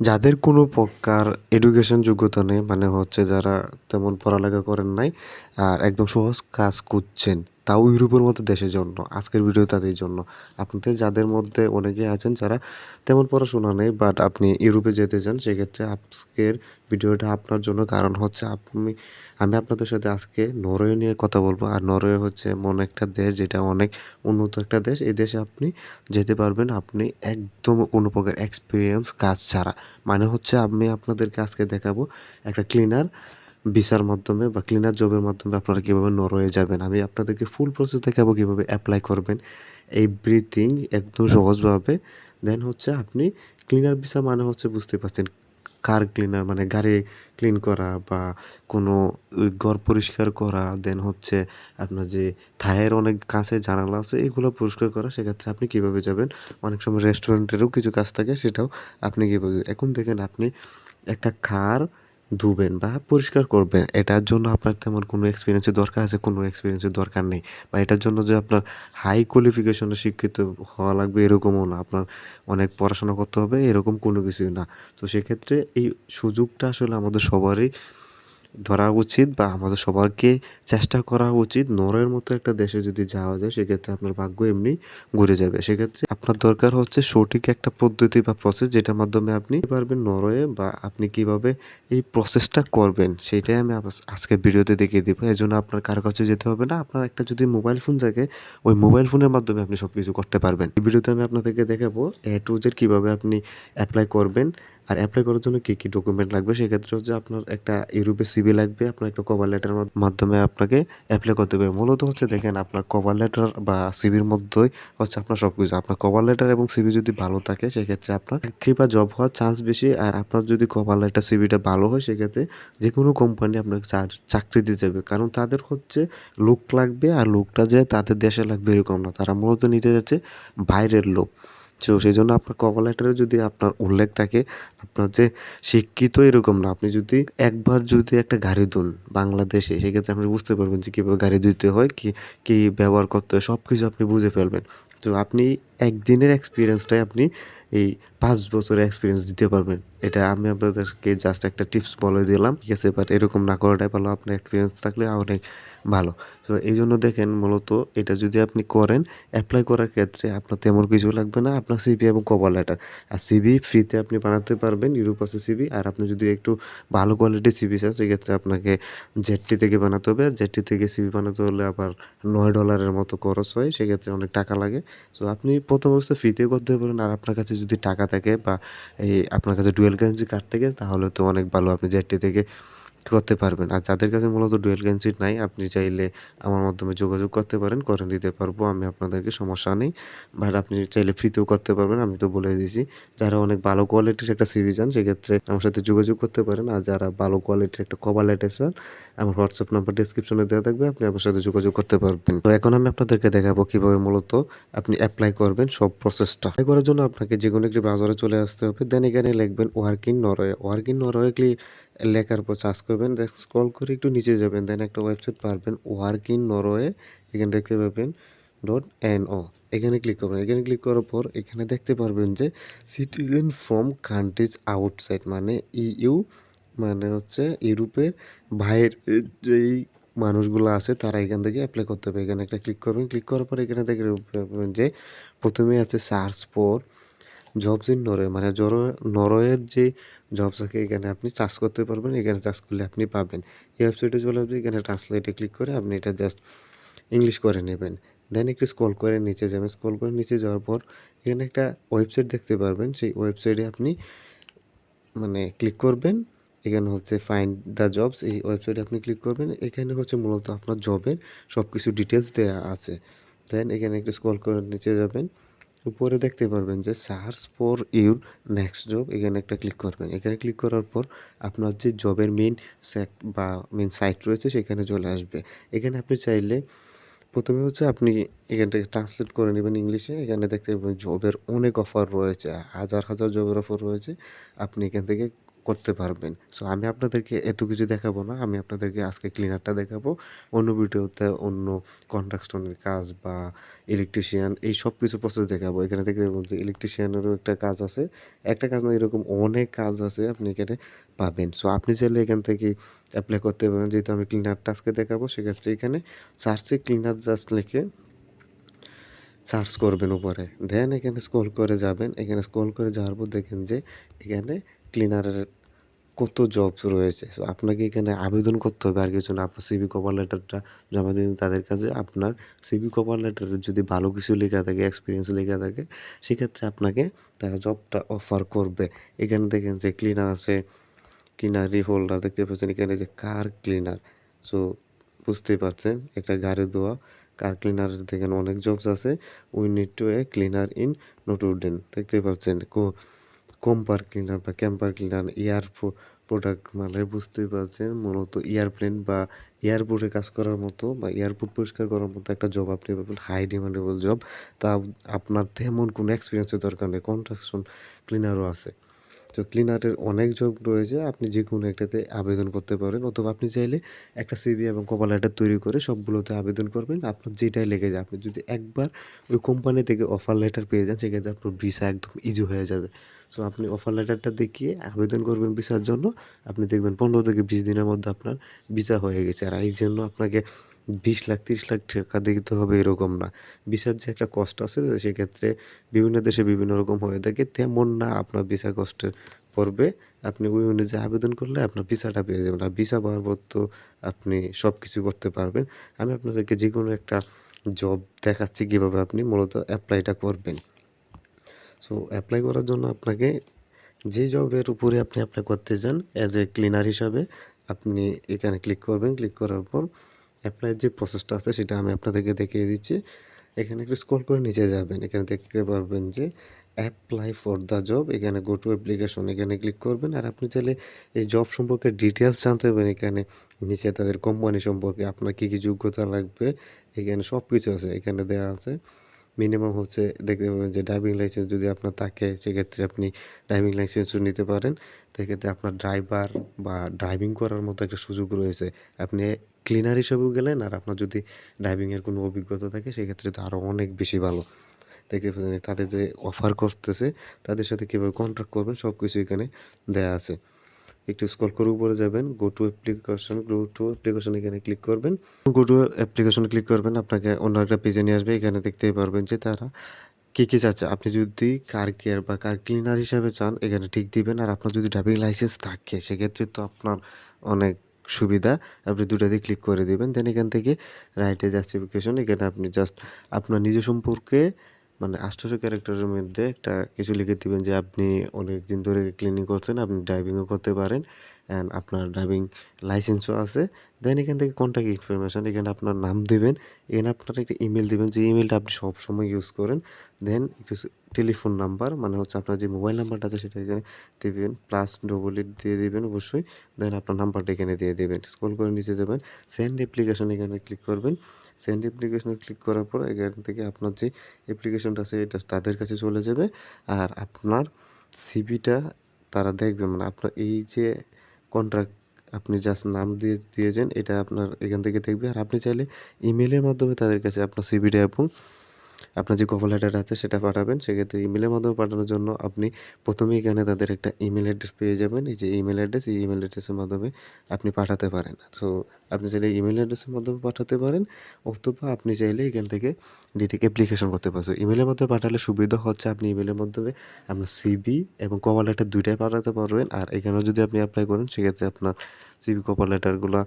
যাদের কোনো প্রকার এডুকেশন যোগ্যতা নেই মানে হচ্ছে যারা তেমন পড়ালেখা করেন নাই, আর একদম সহজ কাজ করছেন, তাও ইউরোপের মতো দেশের জন্য, আজকের ভিডিও তাদের জন্য। আপনাদের যাদের মধ্যে অনেকে আছেন যারা তেমন পড়াশোনা নেই বাট আপনি ইউরোপে যেতে চান, সেক্ষেত্রে আজকের ভিডিওটা আপনার জন্য। কারণ হচ্ছে আপনি আমি আপনাদের সাথে আজকে নরওয়ে নিয়ে কথা বলব। আর নরওয়ে হচ্ছে এমন একটা দেশ যেটা অনেক উন্নত একটা দেশ। এই দেশে আপনি যেতে পারবেন, আপনি একদম কোনো প্রকার এক্সপিরিয়েন্স কাজ ছাড়া। মানে হচ্ছে আমি আপনাদেরকে আজকে দেখাবো একটা ক্লিনার ভিসার মাধ্যমে বা ক্লিনার জবের মাধ্যমে আপনারা কীভাবে নরওয়ে যাবেন। আমি আপনাদেরকে ফুল প্রসেস দেখাবো কীভাবে অ্যাপ্লাই করবেন। এভরিথিং একদম সহজভাবে। দেন হচ্ছে আপনি ক্লিনার ভিসা মানে হচ্ছে বুঝতে পারছেন কার ক্লিনার মানে গাড়ি ক্লিন করা বা কোনো ঘর পরিষ্কার করা দেন হচ্ছে আপনার যে থায়ের অনেক কাছে জানালা আছে, এগুলো পরিষ্কার করা, সেক্ষেত্রে আপনি কীভাবে যাবেন? অনেক সময় রেস্টুরেন্টেরও কিছু কাজ থাকে, সেটাও আপনি কীভাবে এখন দেখেন আপনি একটা খার ধুবেন বা পরিষ্কার করবেন। এটার জন্য আপনার তেমন কোনো এক্সপিরিয়েন্সের দরকার আছে? কোনো এক্সপিরিয়েন্সের দরকার নেই। বা এটার জন্য যে আপনার হাই কোয়ালিফিকেশনে শিক্ষিত হওয়া লাগবে এরকমও না। আপনার অনেক পড়াশোনা করতে হবে, এরকম কোনো কিছুই না। তো সেক্ষেত্রে এই সুযোগটা আসলে আমাদের সবারই ধরা উচিত বা আমাদের সবারকে চেষ্টা করা উচিত নরওয়ের মতো একটা দেশে যদি যাওয়া যায়, সেক্ষেত্রে আপনার ভাগ্য এমনি ঘুরে যাবে। সেক্ষেত্রে আপনার দরকার হচ্ছে সঠিক একটা পদ্ধতি বা প্রসেস যেটার মাধ্যমে আপনি পারবেন নরওয়ে বা আপনি কীভাবে এই প্রসেসটা করবেন, সেটাই আমি আজকে ভিডিওতে দেখিয়ে দিব। এই জন্য আপনার কারও কাছে যেতে হবে না, আপনার একটা যদি মোবাইল ফোন থাকে, ওই মোবাইল ফোনের মাধ্যমে আপনি সব কিছু করতে পারবেন। এই ভিডিওতে আমি আপনাদেরকে দেখাবো এ টু জেড কীভাবে আপনি অ্যাপ্লাই করবেন আর অ্যাপ্লাই করার জন্য কী কী ডকুমেন্ট লাগবে? সেক্ষেত্রে হচ্ছে আপনার একটা ইউরোপে সিবি লাগবে, আপনার একটা কভার লেটার মাধ্যমে আপনাকে অ্যাপ্লাই করতে হবে। মূলত হচ্ছে দেখেন, আপনার কভার লেটার বা সিবির মধ্যেই হচ্ছে আপনার সব কিছু আপনার কভার লেটার এবং সিবি যদি ভালো থাকে, সেক্ষেত্রে আপনার চাকরি বা জব হওয়ার চান্স বেশি। আর আপনার যদি কভার লেটার সিবিটা ভালো হয়, সেক্ষেত্রে যে কোনো কোম্পানি আপনাকে চাকরি দিয়ে যাবে কারণ তাদের হচ্ছে লোক লাগবে, আর লোকটা যে তাদের দেশে লাগবে এরকম না। তারা মূলত নিতে যাচ্ছে বাইরের লোক তো সেই জন্য আপনার কভার লেটারে যদি আপনার উল্লেখ থাকে, আপনার যে শিক্ষিত এরকম না, আপনি যদি একবার যদি একটা গাড়ি দুন বাংলাদেশে, সেক্ষেত্রে আপনি বুঝতে পারবেন যে কীভাবে গাড়ি দিতে হয়, কি, কী ব্যবহার করতে হয় সব কিছু আপনি বুঝে ফেলবেন। তো আপনি একদিনের এক্সপিরিয়েন্সটাই আপনি এই পাঁচ বছরের এক্সপিরিয়েন্স দিতে পারবেন। এটা আমি আপনাদেরকে জাস্ট একটা টিপস বলে দিলাম। ঠিক আছে বাট এরকম না করাটাই ভালো। আপনার এক্সপিরিয়েন্স থাকলে অনেক ভালো। তো এই জন্য দেখেন মূলত এটা যদি আপনি করেন অ্যাপ্লাই করার ক্ষেত্রে আপনার তেমন কিছু লাগবে না। আপনার সিবি এবং কভার লেটার আর সিবি ফ্রিতে আপনি বানাতে পারবেন ইউরোপ আছে সিবি আর আপনি যদি একটু ভালো কোয়ালিটির সিবি চান, সেক্ষেত্রে আপনাকে জেটটি থেকে বানাতে হবে। জেটটি থেকে সিবি বানাতে হলে আবার নয় ডলারের মতো খরচ হয়। সেক্ষেত্রে অনেক টাকা লাগে। তো আপনি প্রথম অবস্থা ফ্রিতে করতে পারেন। আর আপনার কাছে যদি টাকা থাকে বা এই আপনার কাছে ডুয়েল কারেন্সি কার্ড থাকে, তাহলে তো অনেক ভালো। আপনি জেটটি থেকে করতে পারবেন। আর যাদের কাছে মূলত ডুয়েল কারেন্সি নাই, আপনি চাইলে আমার মাধ্যমে যোগাযোগ করতে পারেন, করে দিতে পারব। আমি আপনাদেরকে সমস্যা নেই বাট আপনি চাইলে ফ্রিতেও করতে পারবেন, আমি তো বলে দিয়েছি। যারা অনেক ভালো কোয়ালিটির একটা সিভি চান, সেক্ষেত্রে আমার সাথে যোগাযোগ করতে পারেন। আর যারা ভালো কোয়ালিটির একটা কভার লেটার চান, আমার হোয়াটসঅ্যাপ নাম্বার ডিসক্রিপশনে দেওয়া থাকবে, আপনি আমার সাথে যোগাযোগ করতে পারবেন। তো এখন আমি আপনাদেরকে দেখাবো কীভাবে মূলত আপনি অ্যাপ্লাই করবেন সব প্রসেসটা অ্যাপ্লাই করার জন্য আপনাকে যে কোনো একটি ব্রাউজারে চলে আসতে হবে দেন এখানে লিখবেন ওয়ার্কিং নরওয়ে ওয়ার্কিং নরওয়ে ক্লি লেখার পর সার্চ করবেন স্ক্রল করে একটু নিচে যাবেন দেন একটা ওয়েবসাইট পারবেন ওয়ার্ক ইন নরওয়ে এখানে দেখতে পাবেন ডট এন ও এখানে ক্লিক করবেন, এখানে ক্লিক করার পর এখানে দেখতে পারবেন যে সিটিজেন ফ্রম কান্ট্রিজ আউটসাইড মানে ইউ মানে হচ্ছে ইউরোপের বাইরের যেই মানুষগুলো আছে, তারা এখান থেকে অ্যাপ্লাই করতে হবে, এখানে একটা ক্লিক করবেন ক্লিক করার পর এখানে দেখে যে প্রথমে আছে search for jobs in Norway মানে জর, নরওয়ের যে জবস আছে এখানে আপনি চার্জ করতে পারবেন, এখানে চার্জ করলে আপনি পাবেন। এই ওয়েবসাইটে চলে আসবে, এখানে ট্রান্সলেটে ক্লিক করে আপনি এটা জাস্ট ইংলিশ করে নেবেন। দেন একটু স্ক্রল করে নিচে যাবেন। স্ক্রল করে নিচে যাওয়ার পর এখানে একটা ওয়েবসাইট দেখতে পারবেন। সেই ওয়েবসাইটে আপনি মানে ক্লিক করবেন। এখানে হচ্ছে ফাইন্ড দ্য জবস এই ওয়েবসাইটে আপনি ক্লিক করবেন। এখানে হচ্ছে মূলত আপনার জবের সব কিছু ডিটেলস দেওয়া আছে। দেন এখানে একটু স্ক্রল করে নিচে যাবেন। উপরে দেখতে পারবেন যে search for your next job, এখানে একটা ক্লিক করবেন। এখানে ক্লিক করার পর আপনার যে জবের মেন সেট বা মেন সাইট রয়েছে, সেখানে চলে আসবে। এখানে আপনি চাইলে প্রথমে হচ্ছে আপনি এখান থেকে ট্রান্সলেট করে নেবেন ইংলিশে। এখানে দেখতে পাবেন জবের অনেক অফার রয়েছে, হাজার হাজার জবের অফার রয়েছে। আপনি এখান থেকে করতে পারবেন। সো আমি আপনাদেরকে এত কিছু দেখাবো না। আমি আপনাদেরকে আজকে ক্লিনারটা দেখাবো। অন্য ভিডিওতে অন্য কনস্ট্রাকশনের কাজ বা ইলেকট্রিশিয়ান এই সব কিছু প্রসেস দেখাবো। এখানে দেখতে পাবেন যে ইলেকট্রিশিয়ানেরও একটা কাজ আছে। একটা কাজ না এরকম অনেক কাজ আছে আপনি এখানে পাবেন। সো আপনি চাইলে এখান থেকে অ্যাপ্লাই করতে পারেন। যেহেতু আমি ক্লিনারটা আজকে দেখাবো, সেক্ষেত্রে এখানে সার্চে ক্লিনার জাস্ট লিখে সার্চ করবেন উপরে। দেন এখানে স্ক্রল করে যাবেন। এখানে স্ক্রল করে যাওয়ার পর দেখেন যে এখানে ক্লিনারের কত জব রয়েছে। সো আপনাকে এখানে আবেদন করতে হবে আর কিছু না। আপনার সিবি কভার লেটারটা জমা দিন। তাদের কাছে আপনার সিবি কভার লেটারে যদি ভালো কিছু লেখা থাকে এক্সপিরিয়েন্স লেখা থাকে, সেক্ষেত্রে আপনাকে তারা জবটা অফার করবে। এখানে দেখেন যে ক্লিনার আছে ক্লিনার হোল্ডার দেখতে পাচ্ছেন। এখানে যে কার ক্লিনার সো বুঝতেই পারছেন? একটা গাড়ি ধোয়া কার ক্লিনার দেখেন অনেক জবস আছে। We need to a cleaner in Notodden দেখতে পাচ্ছেন? কম্পার ক্লিনার বা ক্যাম্পার ক্লিনার এয়ার প্রোডাক্ট মানে বুঝতেই পারছেন। মূলত এয়ারপ্লেন বা এয়ারপোর্টে কাজ করার মতো বা এয়ারপোর্ট পরিষ্কার করার মতো একটা জব আপনি পাবেন হাই ডিমান্ডেবল জব তা আপনার তেমন কোনো এক্সপিরিয়েন্সের দরকার নেই। কনস্ট্রাকশন ক্লিনারও আছে। তো ক্লিনারের অনেক জব রয়েছে। আপনি যে কোনো একটাতে আবেদন করতে পারেন অথবা আপনি চাইলে একটা সিভি এবং কপাল লেটার তৈরি করে সবগুলোতে আবেদন করবেন। আপনার যেটাই লেগে যায়, আপনি যদি একবার ওই কোম্পানি থেকে অফার লেটার পেয়ে যান, সেক্ষেত্রে আপনার ভিসা একদম ইজি হয়ে যাবে। সো আপনি অফার লেটারটা দেখিয়ে আবেদন করবেন ভিসার জন্য। আপনি দেখবেন পনেরো থেকে বিশ দিনের মধ্যে আপনার ভিসা হয়ে গেছে। আর এই জন্য আপনাকে বিশ লাখ, তিরিশ লাখ টাকা দিতে হবে এরকম না। ভিসার যে একটা কষ্ট আছে সেক্ষেত্রে বিভিন্ন দেশে বিভিন্ন রকম হয়ে থাকে, তেমন না আপনার ভিসা কষ্টের পড়বে। আপনি ওই অনুযায়ী আবেদন করলে আপনার ভিসাটা পেয়ে যাবেন। আর ভিসা পাওয়ার পর তো আপনি সব কিছু করতে পারবেন। আমি আপনাদেরকে যে কোনো একটা জব দেখাচ্ছি কীভাবে আপনি মূলত অ্যাপ্লাইটা করবেন। সো অ্যাপ্লাই করার জন্য আপনাকে যে জবের উপরে আপনি অ্যাপ্লাই করতে চান অ্যাজ এ ক্লিনার হিসাবে, আপনি এখানে ক্লিক করবেন। ক্লিক করার পর অ্যাপ্লাইয়ের যে প্রসেসটা আছে, সেটা আমি আপনাদেরকে দেখিয়ে দিচ্ছি। এখানে একটু স্ক্রল করে নিচে যাবেন। এখানে দেখতে পারবেন যে অ্যাপ্লাই ফর দ্য জব এখানে গো টু অ্যাপ্লিকেশন এখানে ক্লিক করবেন। আর আপনি চাইলে এই জব সম্পর্কে ডিটেলস জানতে পারবেন। এখানে নিচে তাদের কোম্পানি সম্পর্কে আপনার কী কী যোগ্যতা লাগবে, এখানে সব কিছু আছে, এখানে দেওয়া আছে। মিনিমাম হচ্ছে, দেখতে পাবেন যে ড্রাইভিং লাইসেন্স যদি আপনার থাকে, সেক্ষেত্রে আপনি ড্রাইভিং লাইসেন্সও নিতে পারেন। সেক্ষেত্রে আপনার ড্রাইভার বা ড্রাইভিং করার মতো একটা সুযোগ রয়েছে। আপনি ক্লিনার হিসেবেও গেলেন, আর আপনার যদি ড্রাইভিংয়ের কোনো অভিজ্ঞতা থাকে, সেক্ষেত্রে তো আরও অনেক বেশি ভালো। দেখতে পাচ্ছেন তাদের যে অফার করতেছে, তাদের সাথে কীভাবে কন্ট্যাক্ট করবেন সব কিছু এখানে দেয়া আছে। একটু স্কল করে উপরে যাবেন go to application go to application এখানে ক্লিক করবেন। গো টু অ্যাপ্লিকেশন ক্লিক করবেন, আপনাকে অন্য একটা পেজে নিয়ে আসবে, এখানে দেখতেই পারবেন যে তারা কী কী চাচ্ছে। আপনি যদি কার কেয়ার বা কার ক্লিনার হিসাবে চান, এখানে ঠিক দিবেন, আর আপনার যদি ড্রাইভিং লাইসেন্স থাকে, সেক্ষেত্রে তো আপনার অনেক সুবিধা, আপনি দুটাতে ক্লিক করে দেবেন দেন এখান থেকে রাইটে জাস্টিফিকেশন এখানে আপনি জাস্ট আপনার নিজের সম্পর্কে মানে আষ্টশো ক্যারেক্টারের মধ্যে একটা কিছু লিখে দিবেন যে আপনি অনেক দিন ধরে ক্লিনিং করছেন, আপনি ড্রাইভিংও করতে পারেন অ্যান্ড আপনার ড্রাইভিং লাইসেন্সও আছে। দেন এখান থেকে কন্ট্যাক্ট ইনফরমেশান এখানে আপনার নাম দেবেন, এখানে আপনার একটা ইমেল দেবেন যে ইমেলটা আপনি সবসময় ইউজ করেন। দেন একটু টেলিফোন নাম্বার মানে হচ্ছে আপনার যে মোবাইল নাম্বারটা আছে সেটা এখানে দেবেন প্লাস ডবল এইট দিয়ে দেবেন অবশ্যই। দেন আপনার নাম্বারটা এখানে দিয়ে দেবেন। স্ক্রল করে নিচে যাবেন সেন্ড অ্যাপ্লিকেশন এখানে ক্লিক করবেন। সেন্ড অ্যাপ্লিকেশনে ক্লিক করার পর এখান থেকে আপনার যে অ্যাপ্লিকেশনটা আছে, এটা তাদের কাছে চলে যাবে। আর আপনার সিবিটা তারা দেখবে মানে আপনার এই যে কন্ট্রাক্ট আপনি জাস্ট নাম দিয়ে দিয়েছেন, এটা আপনার এখান থেকে দেখবে। আর আপনি চাইলে ইমেলের মাধ্যমে তাদের কাছে আপনার সিভিটা এবং আপনার যে কভার লেটার আছে, সেটা পাঠাবেন। সেক্ষেত্রে ইমেলের মাধ্যমে পাঠানোর জন্য আপনি প্রথমে এখানে তাদের একটা ইমেল অ্যাড্রেস পেয়ে যাবেন। এই যে ইমেল অ্যাড্রেস এই ইমেল অ্যাড্রেসের মাধ্যমে আপনি পাঠাতে পারেন। সো আপনি চাইলে ইমেল অ্যাড্রেসের মাধ্যমে পাঠাতে পারেন, অথবা আপনি চাইলে এখান থেকে ডিরেক্ট অ্যাপ্লিকেশন করতে পারছেন ইমেলের মাধ্যমে পাঠালে সুবিধা হচ্ছে আপনি ইমেলের মাধ্যমে আপনার সিবি এবং কভার লেটার দুইটাই পাঠাতে পারবেন। আর এখানেও যদি আপনি অ্যাপ্লাই করেন, সেক্ষেত্রে আপনার সিবি কভার লেটারগুলো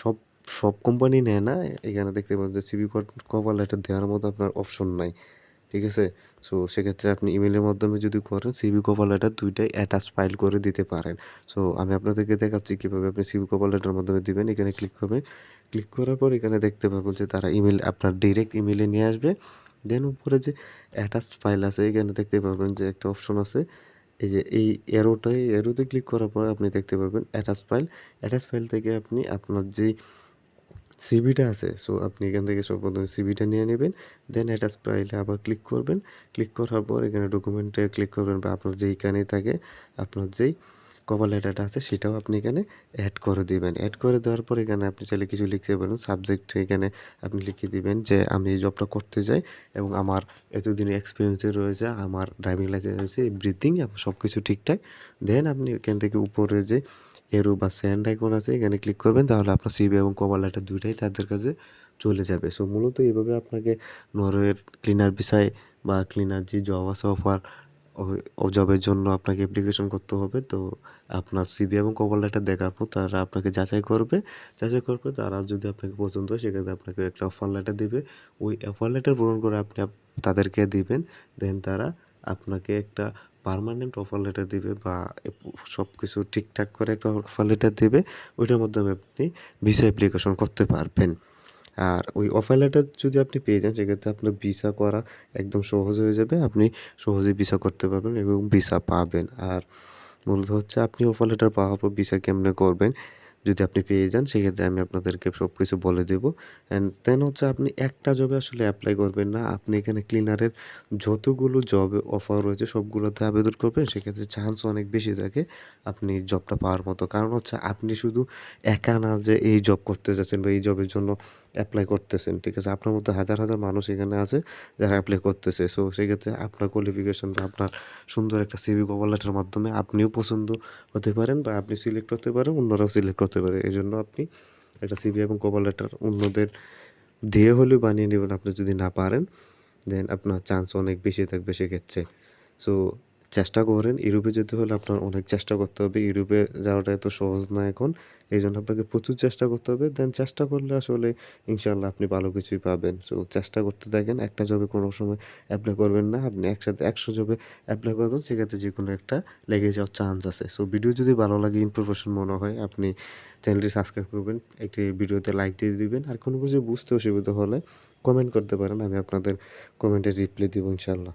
সব সব কোম্পানি নেয় না, এখানে দেখতে পাবেন যে সিবি কভার লেটার দেওয়ার মতো আপনার অপশন নাই, ঠিক আছে? সো সেক্ষেত্রে আপনি ইমেলের মাধ্যমে যদি করেন সিবি কভার লেটার দুইটাই অ্যাটাচ ফাইল করে দিতে পারেন। সো আমি আপনাদেরকে দেখাচ্ছি কীভাবে আপনি সিবি কভার লেটার মাধ্যমে দিবেন। এখানে ক্লিক করবেন ক্লিক করার পর এখানে দেখতে পাবেন যে তারা ইমেল আপনার ডিরেক্ট ইমেলে নিয়ে আসবে। দেন উপরে যে অ্যাটাচ ফাইল আছে, এখানে দেখতে পাবেন যে একটা অপশন আছে। এই যে এই এরোটাই এরোতে ক্লিক করার পর আপনি দেখতে পাবেন অ্যাটাচ ফাইল অ্যাটাচ ফাইল থেকে আপনি আপনার যেই সিবিটা আছে সো আপনি এখান থেকে সব প্রথমে সিবিটা নিয়ে নেবেন দেন অ্যাটাচ ফাইলে আবার ক্লিক করবেন। ক্লিক করার পর এখানে ডকুমেন্টে ক্লিক করবেন বা আপনার যেইখানেই থাকে, আপনার যেই কভার লেটারটা আছে সেটাও আপনি এখানে অ্যাড করে দিবেন। অ্যাড করে দেওয়ার পর এখানে আপনি চাইলে কিছু লিখতে পারেন। সাবজেক্ট এখানে আপনি লিখে দিবেন যে, আমি এই জবটা করতে চাই এবং আমার এতদিনের এক্সপিরিয়েন্সে রয়েছে, আমার ড্রাইভিং লাইসেন্স আছে এভরিথিং সব কিছু ঠিকঠাক। দেন আপনি এখান থেকে উপরে যে এরো বা স্যান্ড আইকন আছে, এখানে ক্লিক করবেন, তাহলে আপনার সিবি এবং কভার লেটার দুইটাই তাদের কাছে চলে যাবে। সো মূলত এইভাবে আপনাকে নরওয়ের ক্লিনার বিষয় বা ক্লিনার যে জব আছে অফার জবের জন্য আপনাকে অ্যাপ্লিকেশন করতে হবে। তো, আপনার সিবি এবং কভার লেটার দেখার পর তারা আপনাকে যাচাই করবে। যাচাই করবে তারা যদি আপনাকে পছন্দ হয়, সেক্ষেত্রে আপনাকে একটা অফার লেটার দেবে। ওই অফার লেটার পূরণ করে আপনি তাদেরকে দিবেন, দেন তারা আপনাকে একটা পার্মানেন্ট অফার লেটার দিবে বা সব কিছু ঠিকঠাক করে একটা অফার লেটার দেবে, ওইটার মাধ্যমে আপনি ভিসা অ্যাপ্লিকেশন করতে পারবেন। আর ওই অফার লেটার যদি আপনি পেয়ে যান, সেক্ষেত্রে আপনার ভিসা করা একদম সহজ হয়ে যাবে। আপনি সহজেই ভিসা করতে পারবেন এবং ভিসা পাবেন। আর মূলত হচ্ছে আপনি অফার লেটার পাওয়ার পর ভিসা কেমনে করবেন? যদি আপনি পেয়ে যান, সেক্ষেত্রে আমি আপনাদেরকে সব কিছু বলে দেবো। অ্যান্ড দেন হচ্ছে আপনি একটা জবে আসলে অ্যাপ্লাই করবেন না। আপনি এখানে ক্লিনারের যতগুলো জব অফার রয়েছে, সবগুলোতে আবেদন করবেন, সেক্ষেত্রে চান্স অনেক বেশি থাকে আপনি জবটা পাওয়ার মতো। কারণ হচ্ছে আপনি শুধু একা না যে এই জব করতে যাচ্ছেন বা এই জবের জন্য অ্যাপ্লাই করতেছেন, ঠিক আছে? আপনার মধ্যে হাজার হাজার মানুষ এখানে আছে যারা অ্যাপ্লাই করতেছে। সো সেক্ষেত্রে আপনার কোয়ালিফিকেশন বা আপনার সুন্দর একটা সিভি কভার লেটার মাধ্যমে আপনিও পছন্দ হতে পারেন বা আপনি সিলেক্ট হতে পারেন, অন্যরাও সিলেক্ট করতে পারে। এই জন্য আপনি একটা সিভি এবং কভার লেটার অন্যদের দিয়ে হলেও বানিয়ে নেবেন। আপনি যদি না পারেন দেন আপনার চান্স অনেক বেশি থাকবে সেক্ষেত্রে। সো চেষ্টা করেন। ইউরোপে যেতে হলে আপনার অনেক চেষ্টা করতে হবে। ইউরোপে যাওয়াটা এত সহজ না এখন। এই জন্য আপনাকে প্রচুর চেষ্টা করতে হবে। দেন চেষ্টা করলে আসলে ইনশাল্লাহ আপনি ভালো কিছুই পাবেন। সো চেষ্টা করতে থাকেন একটা জবে কোনো সময় অ্যাপ্লাই করবেন না। আপনি একসাথে একশো জবে অ্যাপ্লাই করবেন, সেক্ষেত্রে যে কোনো একটা লেগে যাওয়ার চান্স আছে। সো ভিডিও যদি ভালো লাগে ইনফরমেশন মনে হয়, আপনি চ্যানেলটি সাবস্ক্রাইব করবেন, একটি ভিডিওতে লাইক দিয়ে দিবেন। আর কোনো কিছু বুঝতে অসুবিধা হলে কমেন্ট করতে পারেন, আমি আপনাদের কমেন্টে রিপ্লাই দিব ইনশাল্লাহ